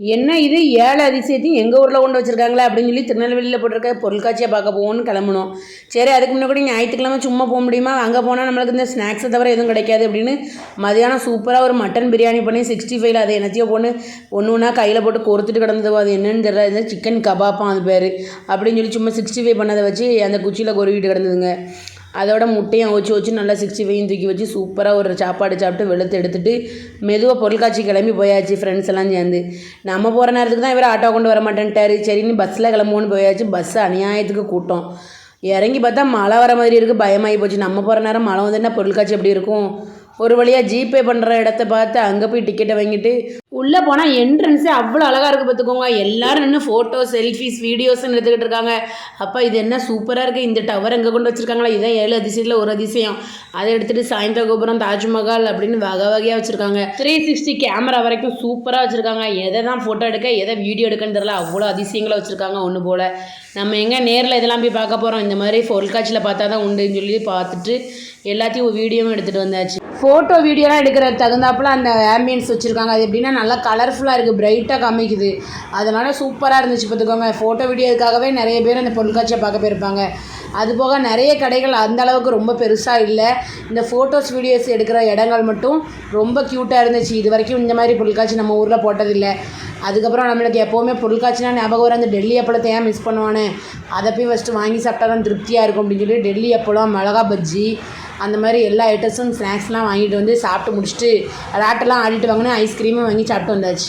என்ன இது? ஏழு அதிசயத்தையும் எங்கள் ஊரில் கொண்டு வச்சுருக்காங்களே அப்படின்னு சொல்லி திருநெல்வேலியில் போட்டிருக்க பொருட்காட்சியை பார்க்க போகணும்னு கிளம்பணும் சரி அதுக்கு முன்னாடி கூட ஞாயிற்றுக்கிழமை சும்மா போக முடியுமா? அங்கே போனால் நம்மளுக்கு இந்த ஸ்நாக்ஸை தவிர எதுவும் கிடைக்காது அப்படின்னு மதியானம் சூப்பராக ஒரு மட்டன் பிரியாணி பண்ணி சிக்ஸ்டி ஃபைவ்ல அதை என்னத்தையோ பொண்ணு ஒன்று ஒன்றா கையில் போட்டு கொறுத்துட்டு கிடந்தது அது என்னன்னு தெரியல. இது சிக்கன் கபாப்பான் அது பேர். அப்படின்னு சொல்லி சும்மா சிக்ஸ்டி ஃபைவ் பண்ணதை வச்சு அந்த குச்சியில் கொருவிட்டு கிடந்ததுங்க. அதோட முட்டையும் அவிச்சு வச்சு நல்லா சிக்ஸ்டி ஃபைவும் தூக்கி வச்சு சூப்பராக ஒரு சாப்பாடு சாப்பிட்டு வெளுத்து எடுத்துட்டு மெதுவாக பொருட்காட்சி கிளம்பி போயாச்சு ஃப்ரெண்ட்ஸ் எல்லாம் சேர்ந்து. நம்ம போகிற நேரத்துக்கு தான் இவர் ஆட்டோ கொண்டு வர மாட்டேன்ட்டாரு. சரின்னு பஸ்ஸில் கிளம்புவோன்னு போயாச்சு. பஸ் அநியாயத்துக்கு கூட்டம். இறங்கி பார்த்தா மழை வர மாதிரி இருக்குது பயமாகி போச்சு. நம்ம போகிற நேரம் மழை வந்துன்னா பொருட்காட்சி எப்படி இருக்கும்? ஒரு வழியாக ஜிபே பண்ணுற இடத்த பார்த்து அங்கே போய் டிக்கெட்டை வாங்கிட்டு உள்ளே போனால் என்ட்ரன்ஸே அவ்வளோ அழகாக இருக்குது பார்த்துக்கோங்க. எல்லோரும் நின்று ஃபோட்டோ செல்ஃபிஸ் வீடியோஸ்ன்னு எடுத்துக்கிட்டு இருக்காங்க. அப்போ இது என்ன சூப்பராக இருக்குது இந்த டவர் எங்கே கொண்டு வச்சுருக்காங்களா? இதான் ஏழு அதிசயத்தில் ஒரு அதிசயம். அதை எடுத்துகிட்டு சாயந்தர கோபுரம் தாஜ்மஹால் அப்படின்னு வகை வகையாக வச்சுருக்காங்க. த்ரீ சிக்ஸ்டி கேமரா வரைக்கும் சூப்பராக வச்சுருக்காங்க. எதை தான் ஃபோட்டோ எடுக்க எதை வீடியோ எடுக்கன்னு தெரில அவ்வளோ அதிசயங்களை வச்சுருக்காங்க ஒன்று போல். நம்ம எங்கே நேரில் இதெல்லாம் போய் பார்க்க போகிறோம் இந்த மாதிரி பொருட்காட்சியில் பார்த்தா தான் உண்டுன்னு சொல்லி பார்த்துட்டு எல்லாத்தையும் வீடியோவும் எடுத்துகிட்டு வந்தாச்சு. ஃபோட்டோ வீடியோலாம் எடுக்கிற தகுந்தாப்புல அந்த ஆம்பியன்ஸ் வச்சுருக்காங்க. அது எப்படின்னா நல்லா கலர்ஃபுல்லாக இருக்குது பிரைட்டாக காமிக்குது. அதனால் சூப்பராக இருந்துச்சு பார்த்துக்கோங்க. ஃபோட்டோ வீடியோக்காகவே நிறைய பேர் அந்த பொருட்காட்சியை பார்க்க போயிருப்பாங்க. அதுபோக நிறைய கடைகள் அந்த அளவுக்கு ரொம்ப பெருசாக இல்லை. இந்த ஃபோட்டோஸ் வீடியோஸ் எடுக்கிற இடங்கள் மட்டும் ரொம்ப க்யூட்டாக இருந்துச்சு. இது வரைக்கும் இந்த மாதிரி பொருட்காட்சி நம்ம ஊரில் போட்டதில்லை. அதுக்கப்புறம் நம்மளுக்கு எப்போவுமே பொருட்காட்சினா ஞாபகம் வர அந்த டெல்லி அப்பளத்தை ஏன் மிஸ் பண்ணுவானே? அதை போய் ஃபஸ்ட்டு வாங்கி சாப்பிட்டா தான் திருப்தியாக இருக்கும் அப்படின்னு சொல்லி டெல்லி அப்பளம் மிளகா பஜ்ஜி அந்த மாதிரி எல்லா ஐட்டம்ஸும் ஸ்நாக்ஸ்லாம் வாங்கிட்டு வந்து சாப்பிட்டு முடிச்சுட்டு ராட்டெல்லாம் ஆடிட்டு வாங்கினேன் ஐஸ்கிரீமும் வாங்கி சாப்பிட்டு வந்தாச்சு.